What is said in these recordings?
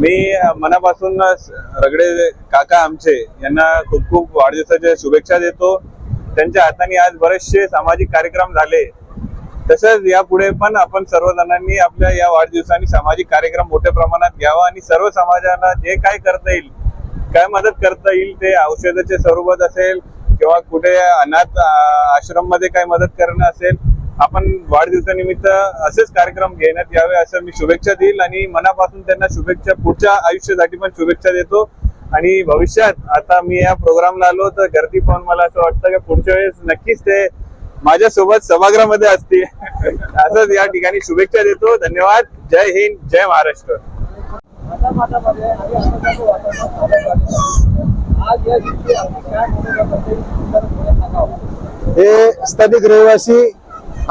मी मनापासून रगडे काका आमचे यांना खूप खूप वाढदिवसाच्या शुभेच्छा देतो. त्यांच्या हाताने आज बरेचसे सामाजिक कार्यक्रम झाले. तसंच यापुढे पण आपण सर्वजणांनी आपल्या या वाढदिवसानी सामाजिक कार्यक्रम मोठ्या प्रमाणात घ्यावा आणि सर्व समाजाला जे काय करता येईल काय मदत करता येईल ते औषधाचे स्वरूपात असेल किंवा कुठे अनाथ आश्रममध्ये काय मदत करणं असेल आपण वाढदिवसानिमित्त असेच कार्यक्रम घेण्यात यावे असं मी शुभेच्छा देईल आणि मनापासून त्यांना शुभेच्छा पुढच्या आयुष्यासाठी पण शुभेच्छा देतो. आणि भविष्यात आता मी या प्रोग्रामला आलो तर गर्दी पाहून मला असं वाटतं की पुढच्या वेळेस नक्कीच ते माझ्यासोबत सभागृहामध्ये असतील. असंच या ठिकाणी शुभेच्छा देतो. धन्यवाद. जय हिंद जय महाराष्ट्र. हे स्थानिक रहिवासी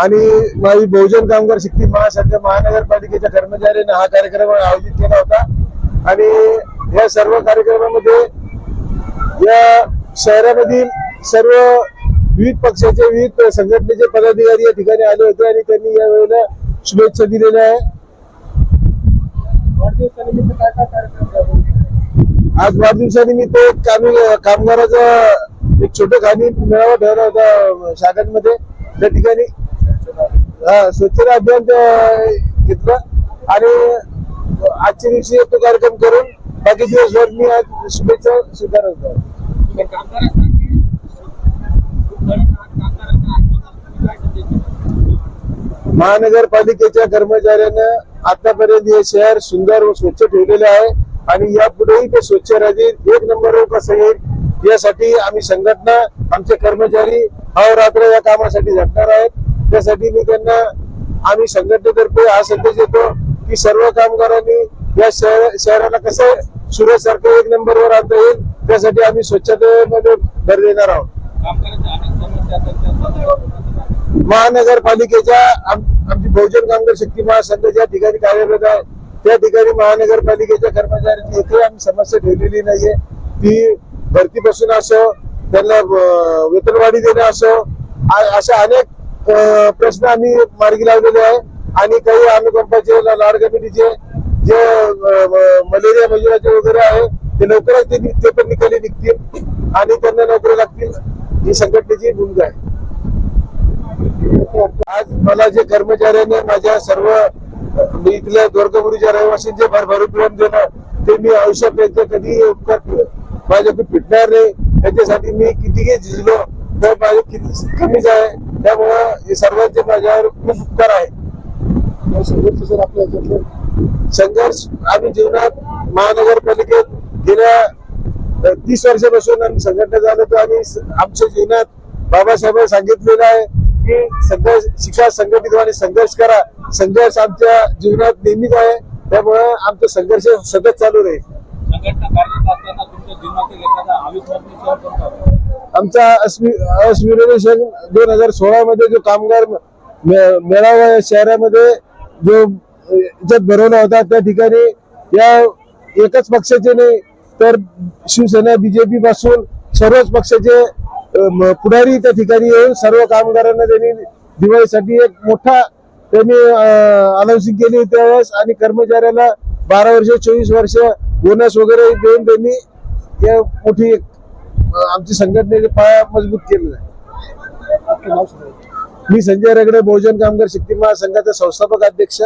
आणि माझी बहुजन कामगार शक्ती महासंघ महानगरपालिकेच्या कर्मचाऱ्यांनी हा कार्यक्रम आयोजित केला होता. आणि या सर्व कार्यक्रमामध्ये या शहरामधील सर्व विविध पक्षाचे विविध संघटनेचे पदाधिकारी या ठिकाणी आले होते आणि त्यांनी या वेळेला शुभेच्छा दिलेल्या आहे? आज वाढदिवसानिमित्त एक कामी कामगाराचा एक छोटं खाणी मेळावा ठेवला होता शाखांमध्ये. त्या ठिकाणी हा स्वच्छता अभियान घेतलं आणि आजच्या दिवशी तो कार्यक्रम करून. बाकी दिवसभर मी आज शुभेच्छा स्वीकारत होतो महानगरपालिकेच्या कर्मचाऱ्यांना आतापर्यंत हे शहर सुंदर व स्वच्छ ठेवलेले आहे. आणि यापुढेही ते स्वच्छ राहतील. एक नंबरवर कसं येईल यासाठी आम्ही संघटना आमचे कर्मचारी अवरात्र या कामासाठी झटणार आहेत. त्यासाठी मी त्यांना आम्ही संघटनेतर्फे हा संदेश देतो की सर्व कामगारांनी या शहर शहराला कसं सुरतसारखं एक नंबरवर आणता येईल त्यासाठी आम्ही स्वच्छतेमध्ये भर देणार आहोत. महानगरपालिकेच्या आम- आमची बहुजन कामगार शक्ती महासंघ ज्या ठिकाणी कार्यरत आहे. त्या ठिकाणी महानगरपालिकेच्या कर्मचाऱ्यांची एकही आम्ही समस्या ठेवलेली नाहीये. ती भरतीपासून असो त्यांना वेतनवाढी देणं असो अशा अनेक प्रश्न आम्ही मार्गी लावलेले आहे. आणि काही अनुकंपाचे ला- लाड कमिटीचे जे मलेरिया मजुराचे वगैरे आहे ते लवकरच ते ते पण निकाली निघतील. आणि त्यांना नोकरी लागतील. ही संघटनेची भूमिका आहे. आज मला जे कर्मचाऱ्याने माझ्या सर्व मी इथल्या दुर्गपुरीच्या रहिवासींचे भरभरून प्रेम देणं ते मी आयुष्यात त्यांचे कधी उपकार माझ्याकडे फिटणार नाही. त्याच्यासाठी मी कितीही झिजलो तर माझे किती कमीच आहे. त्यामुळं हे सर्वांचे माझ्यावर खूप उपकार आहे. संघर्ष सर आपल्या संघर्ष आम्ही जीवनात महानगरपालिकेत गेल्या तीस वर्षापासून आम्ही संघटना झालो होतो आणि आमच्या जीवनात बाबासाहेबांनी सांगितलेलं आहे की संघर्ष शिका संघटित आणि संघर्ष करा. संघर्ष आमच्या जीवनात नेहमीच आहे. त्यामुळे आमचा संघर्ष सतत चालू राहील. संघटना आमचा अस्मिरेशन दोन हजार सोळा मध्ये जो कामगार मे- मेळावा या शहरामध्ये जो अ, भरवला होता त्या ठिकाणी या एकच पक्षाचे नाही तर शिवसेना बीजेपी पासून सर्वच पक्षाचे पुढारी त्या ठिकाणी येऊन सर्व कामगारांना त्यांनी दिवाळीसाठी एक मोठा त्यांनी अनाउन्सिंग केली त्यावेळेस आणि कर्मचाऱ्याला बारा वर्ष चोवीस वर्ष बोनस वगैरे देऊन त्यांनी या मोठी एक, आमची संघटनेचे पाया मजबूत केलेला आहे. मी संजय रगडे बहुजन कामगार शक्ती महासंघाचा संस्थापक अध्यक्ष.